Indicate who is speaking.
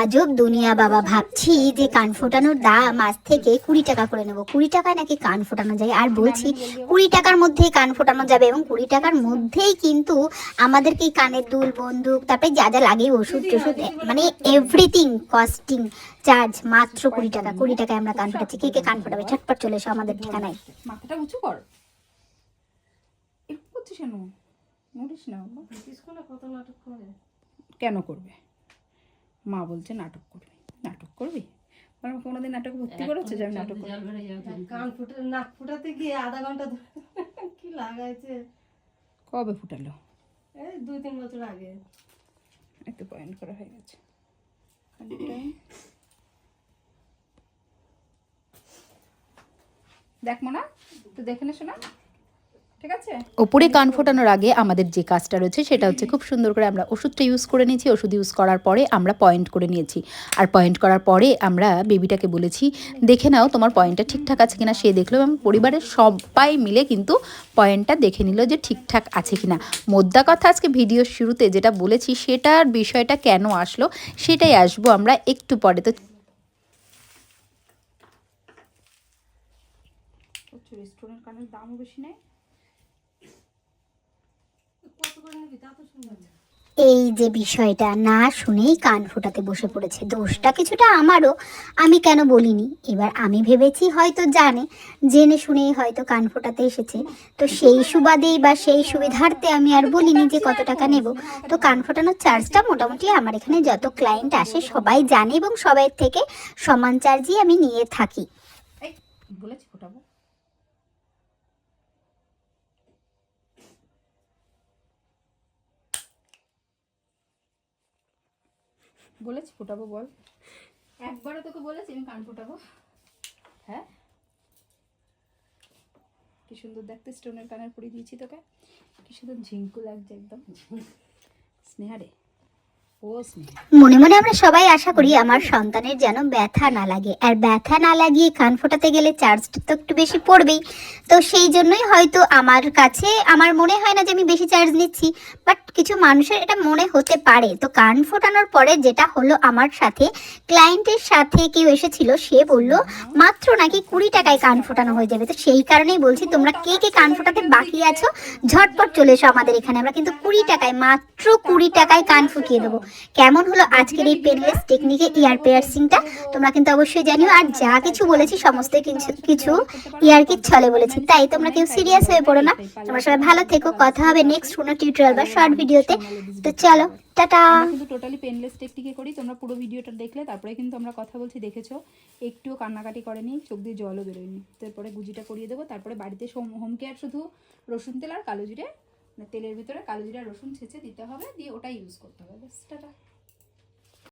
Speaker 1: আজব দুনিয়া বাবা। ভাবছি যে কান ফোটানোর দাম আজ থেকে কুড়ি টাকা করে নেব। কুড়ি টাকায় নাকি কান ফোটানো যায়? আর বলছি কুড়ি টাকার মধ্যেই কান ফোটানো যাবে এবং কুড়ি টাকার মধ্যেই কিন্তু আমাদেরকে কানের দুল বন্দুক তারপরে যা যা লাগে ওষুধ টষুধ মানে এভরিথিং কস্টিং চার্জ মাত্র কুড়ি টাকা। কুড়ি টাকায় আমরা কান ফোটাচ্ছি। কে কে কান ফোটাবে? ছটপট চলে এসো আমাদের ঠিকানায়।
Speaker 2: মাথাটা উঁচু কর? কেন করবে? মা বলছে নাটক করবি। নাটক করবি? মানে কোনোদিন নাটক ভর্তি করেছে? যে আমি নাটক করব
Speaker 3: কান ফুটে নাক ফুটাতে গিয়ে আধা ঘণ্টা ধরে কি লাগাইছে?
Speaker 2: কবে ফুটালো?
Speaker 3: এই দুই তিন বছর আগে।
Speaker 2: একটু পয়েন্ট করা হয়ে গেছে। দেখ মোনা তো দেখে নে শোনা
Speaker 4: ওপরে কান ফোটানোর আগে আমাদের যে কাজটা রয়েছে সেটা হচ্ছে খুব সুন্দর করে আমরা ওষুধটা ইউজ করে নিয়েছি। ওষুধ ইউজ করার পরে আমরা পয়েন্ট করে নিয়েছি। আর পয়েন্ট করার পরে আমরা বেবিটাকে বলেছি দেখে নাও তোমার পয়েন্টটা ঠিকঠাক আছে কিনা। সে দেখল এবং পরিবারের সবাই মিলে কিন্তু পয়েন্টটা দেখে নিল যে ঠিকঠাক আছে কিনা। মোদ্দা কথা আজকে ভিডিওর শুরুতে যেটা বলেছি সেটার বিষয়টা কেন আসলো সেটাই আসব আমরা একটু পরে। তো
Speaker 2: রেস্টুরেন্ট দামও বেশি নেই
Speaker 3: কত করে নিবি তা তো শুনলাম না
Speaker 1: এই যে বিষয়টা না শুনেই কান ফোটাতে বসে পড়েছে। দোষটা কিছুটা আমারও আমি কেন বলিনি? এবার আমি ভেবেছি হয়তো জানে জেনে শুনেই হয়তো কান ফোটাতে এসেছে। তো সেই সুবাদেই বা সেই সুবিধার্থে আমি আর বলিনি যে কত টাকা নেব। তো কান ফোটানোর চার্জটা মোটামুটি আমার এখানে যত ক্লায়েন্ট আসে সবাই জানে এবং সবাই থেকে সমান চার্জই আমি নিয়ে থাকি।
Speaker 2: বলেছি ফোটাবো। বলেছি ফোটাবো বল। একবারও তোকে বলেছি আমি কান ফোটাবো। হ্যাঁ? কি সুন্দর দেখতে স্টোনের কানের পরিয়ে দিয়েছি তোকে। কি সুন্দর ঝিঙ্কু লাগছে একদম। স্নেহারে
Speaker 1: মনে মনে আমরা সবাই আশা করি আমার সন্তানের যেন ব্যথা না লাগে। আর ব্যথা না লাগিয়ে কান ফোটাতে গেলে চার্জটা তো একটু বেশি পড়বেই। তো সেই জন্যই হয়তো আমার কাছে, আমার মনে হয় না যে আমি বেশি চার্জ নিচ্ছি বাট কিছু মানুষের এটা মনে হতে পারে। তো কান ফোটানোর পরে যেটা হলো আমার সাথে ক্লায়েন্টের সাথে কেউ এসেছিল, সে বলল, মাত্র নাকি কুড়ি টাকায় কান ফোটানো হয়ে যাবে। তো সেই কারণেই বলছি, তোমরা কে কে কান ফোটাতে বাকি আছো? ঝটপট চলে এসো আমাদের এখানে। আমরা কিন্তু কুড়ি টাকায়, মাত্র কুড়ি টাকায় কান ফুটিয়ে দেবো। কেমন হলো আজকের এই পেনলেস টেকনিকে ইয়ার পেয়ার্সিংটা তোমরা কিন্তু অবশ্যই জানিও। আর যা কিছু বলেছি, সমস্ত কিছু কিছু ইয়ার কি ছলে বলেছি। তাই তোমরা কেউ সিরিয়াস হয়ে পড়ো না। তোমরা সবাই ভালো থেকো। কথা হবে নেক্সট কোনো টিউটোরিয়াল বা শর্ট ভিডিওতে তো চলো
Speaker 2: টোটালি পেনলেস টেকনিকে করি। তোমরা পুরো ভিডিওটা দেখলে, তারপরে কিন্তু আমরা কথা বলছি। দেখেছ? একটুও কান্নাকাটি করেনি, চোখ দিয়ে জলও বেরোয়নি। তারপরে গুজিটা করিয়ে দেবো। তারপরে বাড়িতে হোম কেয়ার শুধু রসুন তেল আর কালো জিরে তেলের ভিতরে কালো জিরা রসুন ছেঁচে দিতে হবে, দিয়ে ওটা ইউজ করতে হবে, ব্যাস, টাটা।